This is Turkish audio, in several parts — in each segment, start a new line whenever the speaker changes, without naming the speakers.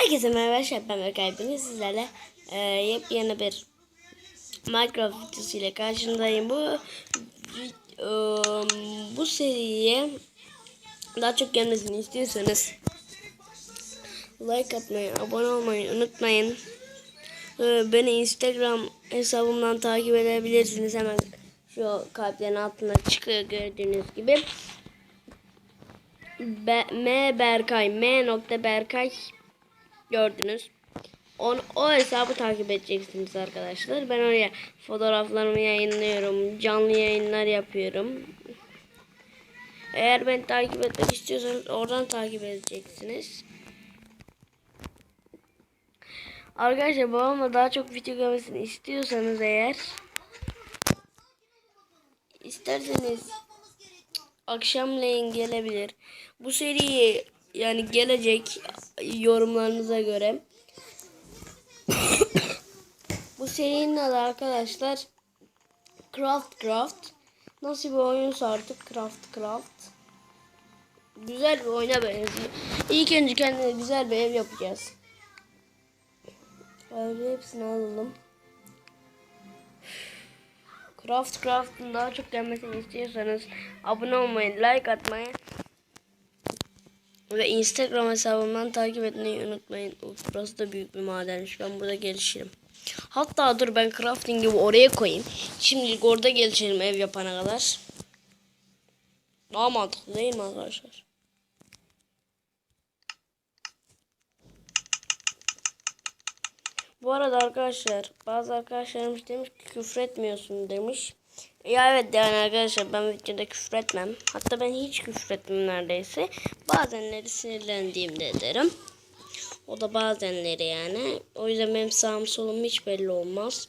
Herkese merhaba arkadaşlar ben Berkay bugün sizlerle e, yepyeni bir Minecraft videosu ile karşınızdayım. Bu e, bu seriye daha çok gelmesini istiyorsanız like atmayı abone olmayı unutmayın. E, beni instagram hesabımdan takip edebilirsiniz. Hemen şu kalplerin altına çıkıyor gördüğünüz gibi. Be, M Berkay M nokta Berkay gördünüz. On, o hesabı takip edeceksiniz arkadaşlar. Ben oraya fotoğraflarımı yayınlıyorum. Canlı yayınlar yapıyorum. Eğer beni takip etmek istiyorsanız oradan takip edeceksiniz. Arkadaşlar babamla daha çok video görmesini istiyorsanız eğer isterseniz akşamleyin gelebilir. Bu seri yani gelecek yorumlarınıza göre. Bu serinin adı arkadaşlar Craft Craft. Nasıl bir oyunsa artık Craft Craft. Güzel bir oyuna benziyor. İlk önce kendine güzel bir ev yapacağız. Öyle hepsini alalım. Craft Craft'ın daha çok gelmesini istiyorsanız abone olmayı, like atmayı ve Instagram hesabımdan takip etmeyi unutmayın. Of, burası da büyük bir madenmiş. Ben burada gelişirim. Hatta dur ben crafting'i oraya koyayım. Şimdi orada gelişelim ev yapana kadar. Daha mantıklı değil mi arkadaşlar? Bu arada arkadaşlar bazı arkadaşlarımız demiş ki küfür etmiyorsun demiş. Ya evet yani arkadaşlar ben videoda küfür etmem. Hatta ben hiç küfür etmem neredeyse. Bazenleri sinirlendiğimde ederim. O da bazenleri yani. O yüzden benim sağım solum hiç belli olmaz.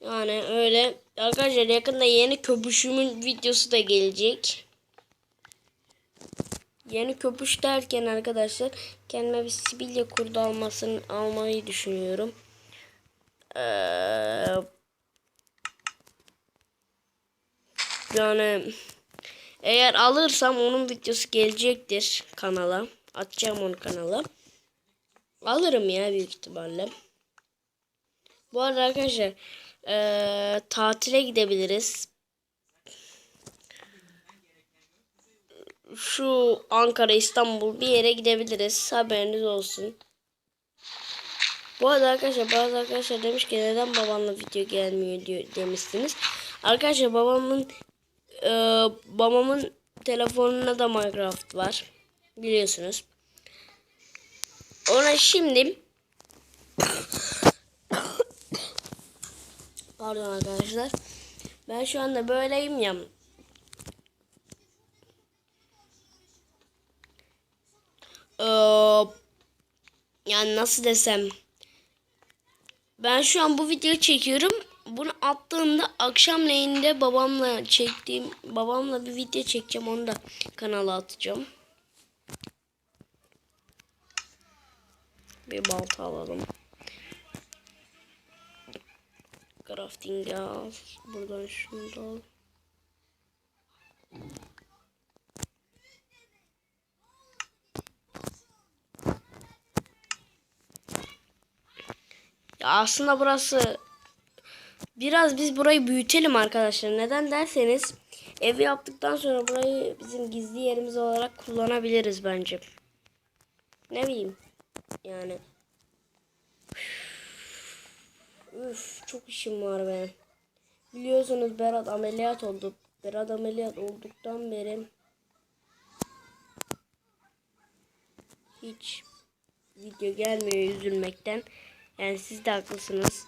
Yani öyle. Arkadaşlar yakında yeni köpüşümün videosu da gelecek. Yeni köpüş derken arkadaşlar kendime bir Sibirya kurdu almasını almayı düşünüyorum. Ee, yani eğer alırsam onun videosu gelecektir kanala. Atacağım onu kanala. Alırım ya büyük ihtimalle. Bu arada arkadaşlar ee, tatile gidebiliriz. şu Ankara, İstanbul bir yere gidebiliriz. Haberiniz olsun. Bu arada arkadaşlar bazı arkadaşlar demiş ki neden babamla video gelmiyor diyor demişsiniz. Arkadaşlar babamın e, babamın telefonunda da Minecraft var. Biliyorsunuz. Ona şimdi Pardon arkadaşlar. Ben şu anda böyleyim ya. Ee, yani nasıl desem ben şu an bu videoyu çekiyorum. Bunu attığımda akşamleyin babamla çektiğim babamla bir video çekeceğim onu da kanala atacağım. Bir balta alalım. Crafting al. Buradan şunu da al. Ya aslında burası biraz biz burayı büyütelim arkadaşlar. Neden derseniz evi yaptıktan sonra burayı bizim gizli yerimiz olarak kullanabiliriz bence. Ne bileyim. Yani. Üf, çok işim var benim. Biliyorsunuz Berat ameliyat oldu. Berat ameliyat olduktan beri hiç video gelmiyor üzülmekten. Yani siz de haklısınız.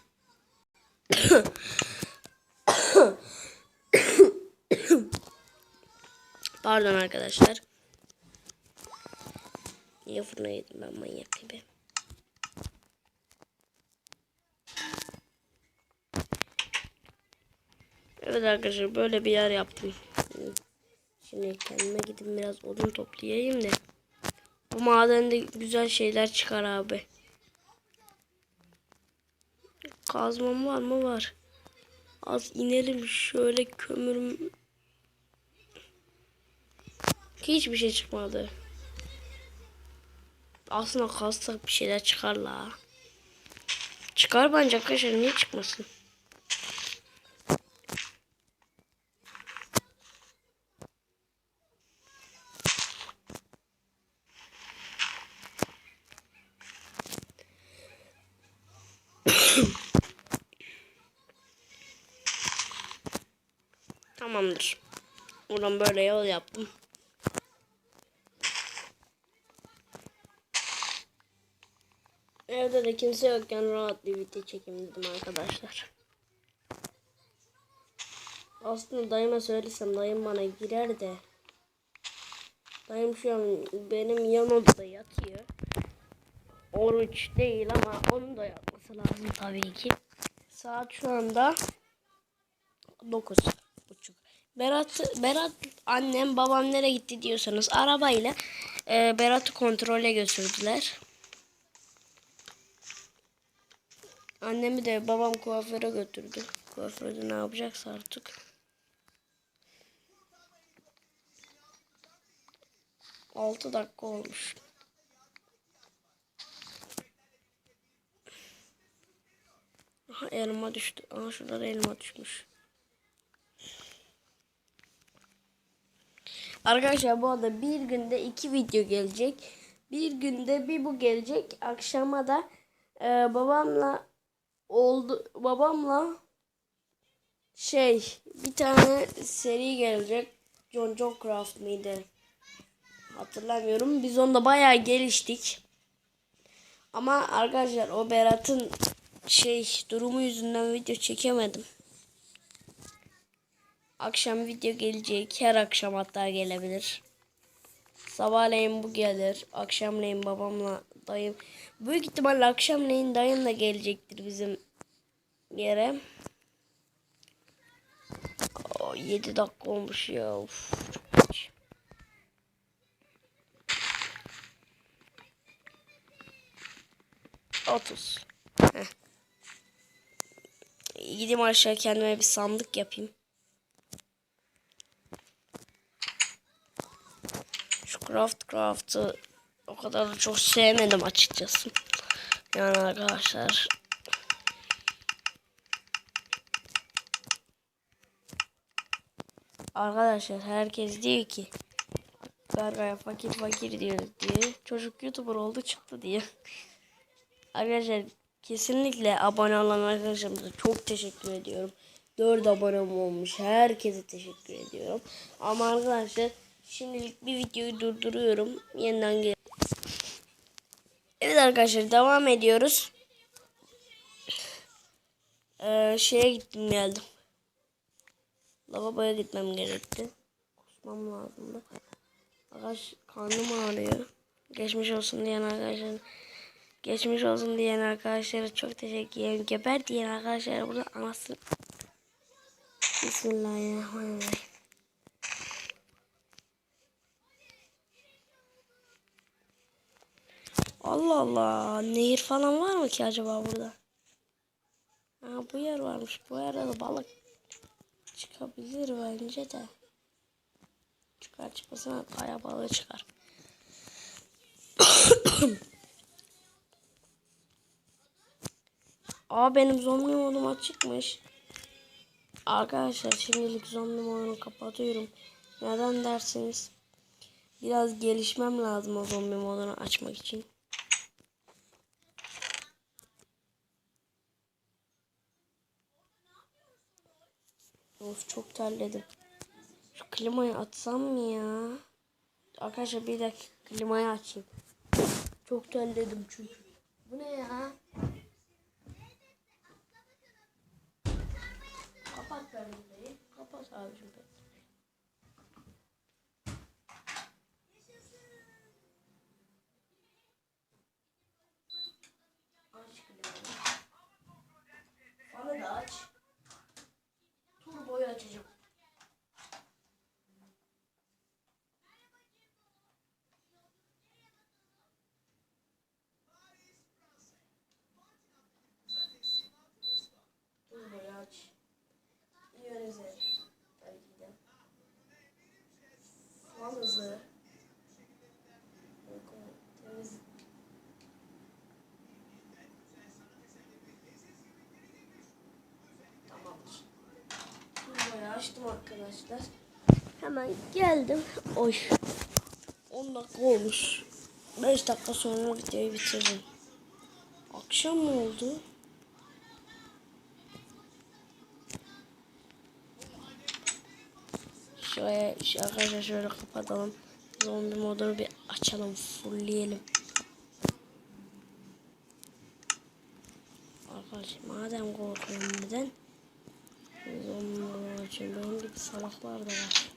Pardon arkadaşlar. Niye fırına yedim ben manyak gibi. Evet arkadaşlar böyle bir yer yaptım. Şimdi kendime gidip biraz odun toplayayım da. Bu madende güzel şeyler çıkar abi. Kazmam var mı? Var. Az inelim şöyle kömürüm. Hiçbir şey çıkmadı. Aslında kalsak bir şeyler çıkar la. Çıkar bence arkadaşlar niye çıkmasın? Tamamdır. Buradan böyle yol yaptım. Evde de kimse yokken rahat bir video çekeyim dedim arkadaşlar. Aslında dayıma söylesem dayım bana girer de. Dayım şu an benim yan odada yatıyor. Oruç değil ama onun da yapması lazım tabii ki. Saat şu anda 9 buçuk. Berat, Berat annem babam nereye gitti diyorsanız arabayla e, Berat'ı kontrole götürdüler. Annemi de babam kuaföre götürdü. Kuaförde ne yapacaksa artık. Altı dakika olmuş. Aha elma düştü. Aha şurada da elma düşmüş. Arkadaşlar bu arada bir günde iki video gelecek. Bir günde bir bu gelecek. Akşama da e, babamla oldu babamla şey bir tane seri gelecek. John John Craft mıydı? Hatırlamıyorum. Biz onda bayağı geliştik. Ama arkadaşlar o Berat'ın şey durumu yüzünden video çekemedim. Akşam video gelecek. Her akşam hatta gelebilir. Sabahleyin bu gelir. Akşamleyin babamla dayım. Büyük ihtimalle akşamleyin dayım da gelecektir bizim yere. O 7 dakika olmuş ya. Of. Otuz. Gideyim aşağı kendime bir sandık yapayım. Şu craft craft'ı o kadar da çok sevmedim açıkçası. Yani arkadaşlar. Arkadaşlar herkes diyor ki Berkay'a fakir fakir diyor diye. Çocuk YouTuber oldu çıktı diye. Arkadaşlar kesinlikle abone olan arkadaşlarımıza çok teşekkür ediyorum. 4 abonem olmuş. Herkese teşekkür ediyorum. Ama arkadaşlar şimdilik bir videoyu durduruyorum. Yeniden gel. Evet arkadaşlar devam ediyoruz. Ee, şeye gittim geldim. Lavaboya gitmem gerekti. Kusmam lazımdı. Arkadaş karnım ağrıyor. Geçmiş olsun diyen arkadaşlar. Geçmiş olsun diyen arkadaşlara çok teşekkür ederim. Geber diyen arkadaşlara burada anasını. Bismillahirrahmanirrahim. Allah Allah. Nehir falan var mı ki acaba burada? Ha, bu yer varmış. Bu yerde de balık çıkabilir bence de. Çıkar çıkmasına kaya balığı çıkar. Aa benim zombi modum açıkmış. Arkadaşlar şimdilik zombi modunu kapatıyorum. Neden dersiniz? Biraz gelişmem lazım o zombi modunu açmak için. Of çok terledim. Şu klimayı açsam mı ya? Arkadaşlar bir dakika klimayı açayım. Çok terledim çünkü. Bu ne ya? Kapat perdeyi. Kapat abicim perdeyi. Aç klimayı. Bana da aç. Turboyu açacağım. Turboyu aç. İyonize. Tabii ki. Açtım arkadaşlar. Hemen geldim. Oy. 10 dakika olmuş. 5 dakika sonra videoyu bitiririm. Akşam mı oldu? Şöyle arkadaşlar şöyle kapatalım. Zombi modunu bir açalım, fullleyelim. Arkadaşlar madem korkuyorum neden? Açayım. Benim gibi salaklar da var.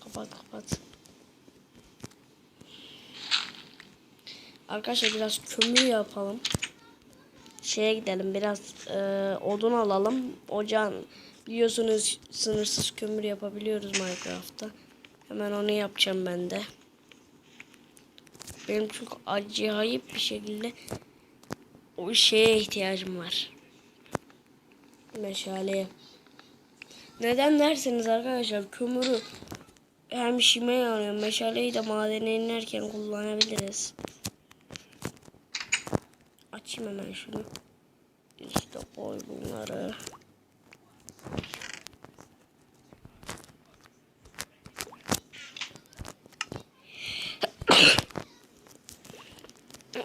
Kapat kapat. Arkadaşlar biraz kömür yapalım. Şeye gidelim biraz e, odun alalım. Ocağın biliyorsunuz sınırsız kömür yapabiliyoruz Minecraft'ta. Hemen onu yapacağım ben de. Benim çok acayip bir şekilde o şeye ihtiyacım var. Meşaleye. Neden derseniz arkadaşlar kömürü hem işime yarıyor. Meşaleyi de madene inerken kullanabiliriz. Açayım hemen şunu. İşte koy bunları.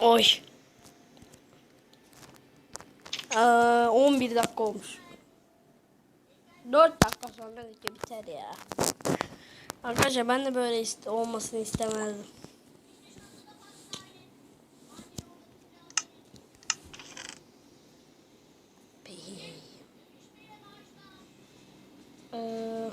Oy. Aa, 11 dakika olmuş. 4 dakika sonra video biter ya. Arkadaşlar ben de böyle olmasını istemezdim. Ee,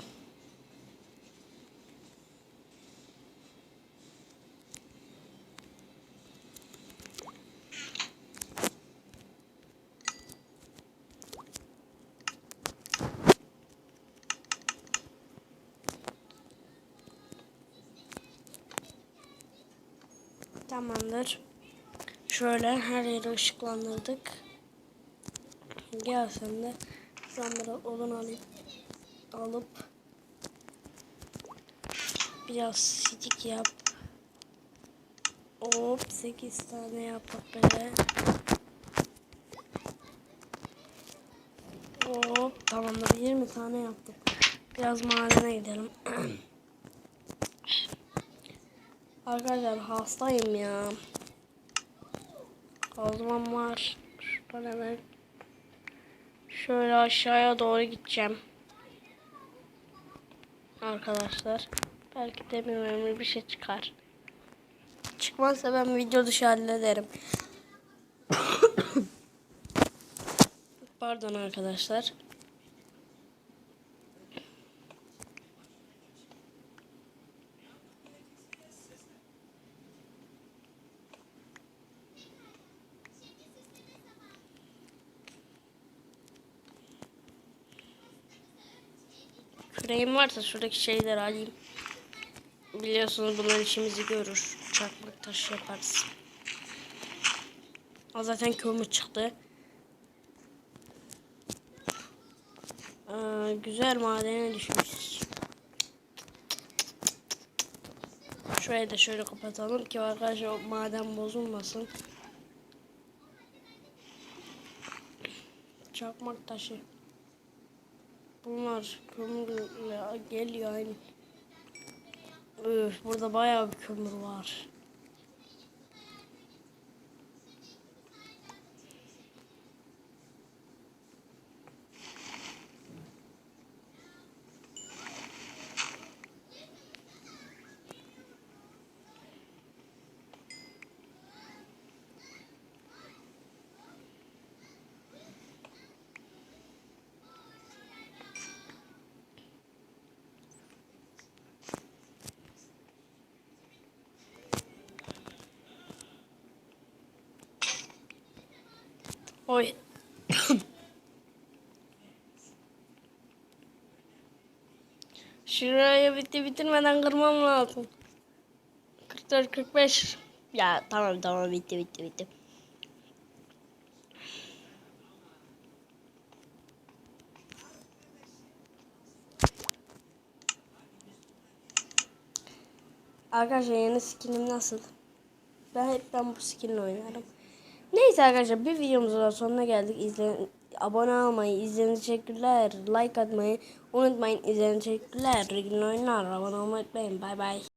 Tamamdır. Şöyle her yeri ışıklandırdık. Gel sen de. Ben biraz odun alayım. Alıp biraz sidik yap. Hop 8 tane yap böyle. Hop tamamdır 20 tane yaptık. Biraz madene gidelim. Arkadaşlar hastayım ya. Kazmam var. Şuradan hemen şöyle aşağıya doğru gideceğim. Arkadaşlar. Belki demir memir bir şey çıkar. Çıkmazsa ben video dışı hallederim. Pardon arkadaşlar. Küreğim varsa şuradaki şeyleri alayım. Biliyorsunuz bunlar işimizi görür. Çakmak taşı yaparız. O zaten kömür çıktı. Ee, güzel madene düşmüş. Şurayı da şöyle kapatalım ki arkadaşlar maden bozulmasın. Çakmak taşı. Bunlar kömürle geliyor aynı. Burada bayağı bir kömür var. Oy. Şuraya bitti bitirmeden kırmam lazım. 44 45. Ya tamam tamam bitti bitti bitti. Arkadaşlar yeni skinim nasıl? Ben hep ben bu skinle oynarım. Neyse arkadaşlar bir videomuzun sonuna geldik. İzleyen abone olmayı, izlediğiniz teşekkürler. Like atmayı unutmayın. İzlediğiniz teşekkürler. İyi günler. Abone olmayı unutmayın. Bay bay.